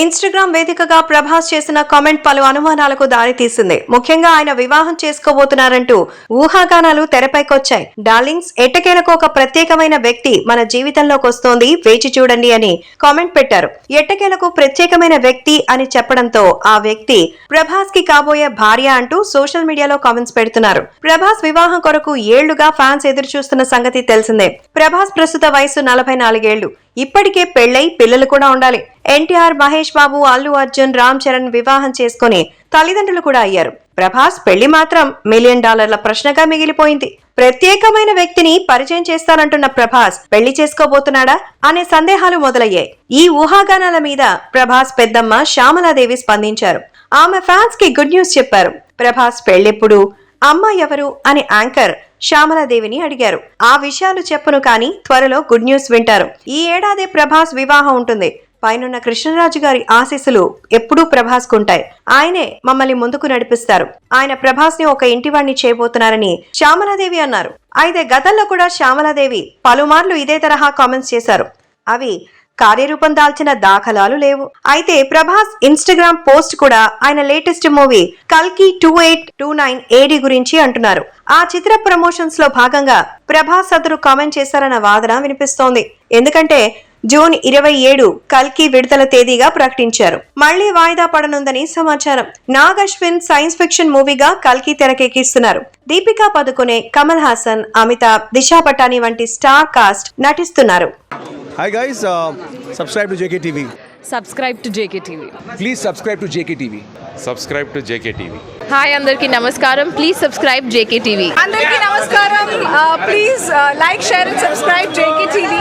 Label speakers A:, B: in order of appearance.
A: Instagram వేదికగా ప్రభాస్ చేసిన comment పలు అనుమానాలకు దారితీసింది. ముఖ్యంగా ఆయన వివాహం చేసుకోబోతున్నారంటూ ఊహాగానాలు తెరపైకొచ్చాయి. డార్లింగ్స్ ఎట్టకేలకు ఒక ప్రత్యేకమైన వ్యక్తి మన జీవితంలోకి వస్తోంది వేచి చూడండి అని కామెంట్ పెట్టారు. ఎట్టకేలకు ప్రత్యేకమైన వ్యక్తి అని చెప్పడంతో ఆ వ్యక్తి ప్రభాస్కి కాబోయే భార్య అంటూ సోషల్ మీడియాలో కామెంట్స్ పెడుతున్నారు. ప్రభాస్ వివాహం కొరకు ఏళ్ళుగా ఫ్యాన్స్ ఎదురు చూస్తున్న సంగతి తెలిసిందే. ప్రభాస్ ప్రస్తుత వయసు నలభై నాలుగేళ్ళు. ఇప్పటికే పెళ్ళై పిల్లలు కూడా ఉండాలి. ఎన్టీఆర్ మహేష్ బాబు అల్లు అర్జున్ రామ్ చరణ్ వివాహం చేసుకుని తల్లిదండ్రులు కూడా అయ్యారు. ప్రభాస్ పెళ్ళి మాత్రం మిలియన్ డాలర్ల ప్రశ్నగా మిగిలిపోయింది. ప్రత్యేకమైన వ్యక్తిని పరిచయం చేస్తానంటున్న ప్రభాస్ పెళ్ళి చేసుకోబోతున్నాడా అనే సందేహాలు మొదలయ్యాయి. ఈ ఊహాగానాల మీద ప్రభాస్ పెద్దమ్మ శ్యామలాదేవి స్పందించారు. ఆమె ఫ్యాన్స్కి గుడ్ న్యూస్ చెప్పారు. ప్రభాస్ పెళ్ళెప్పుడు అమ్మ ఎవరు అని యాంకర్ శ్యామలాదేవిని అడిగారు. ఆ విషయాలు చెప్పను కానీ త్వరలో గుడ్ న్యూస్ వింటారు. ఈ ఏడాది ప్రభాస్ వివాహం ఉంటుంది. పైనున్న కృష్ణరాజు గారి ఆశీస్సులు ఎప్పుడూ ప్రభాస్ కుంటాయి ఆయనే మమ్మల్ని ముందుకు నడిపిస్తారు. ఆయన ప్రభాస్ని ఒక ఇంటివాణ్ణి చేయబోతున్నారని శ్యామలాదేవి అన్నారు. అయితే గతంలో కూడా శ్యామలాదేవి పలుమార్లు ఇదే తరహా కామెంట్స్ చేశారు. అవి కార్యరూపం దాల్చిన దాఖలాలు లేవు. అయితే ప్రభాస్ ఇన్స్టాగ్రామ్ పోస్ట్ కూడా ఆయన లేటెస్ట్ మూవీ కల్కి two eight two nine AD గురించి అంటున్నారు. ఆ చిత్ర ప్రమోషన్స్లో భాగంగా ప్రభాస్ అతను కామెంట్ చేశారన్న వాదన వినిపిస్తోంది. ఎందుకంటే జూన్ ఇరవై ఏడు కల్కి విడుదల తేదీగా ప్రకటించారు. మళ్ళీ వాయిదా పడనుందని సమాచారం. నాగ్ అశ్విన్ సైన్స్ ఫిక్షన్ మూవీగా కల్కి తెరకెక్కిస్తున్నారు. దీపికా పదుకునే కమల్ హాసన్ అమితాబ్ దిశా పటాని వంటి స్టార్ కాస్ట్ నటిస్తున్నారు.
B: Hi guys, uh, subscribe to JKTV.
C: Subscribe to JK TV
B: Please subscribe to JKTV.
D: subscribe to JKTV.
C: Hi అందరికీ నమస్కారం ప్లీజ్ సబ్స్క్రైబ్ జేకే టీవీ
E: అందరికీ నమస్కారం please like share and subscribe JK TV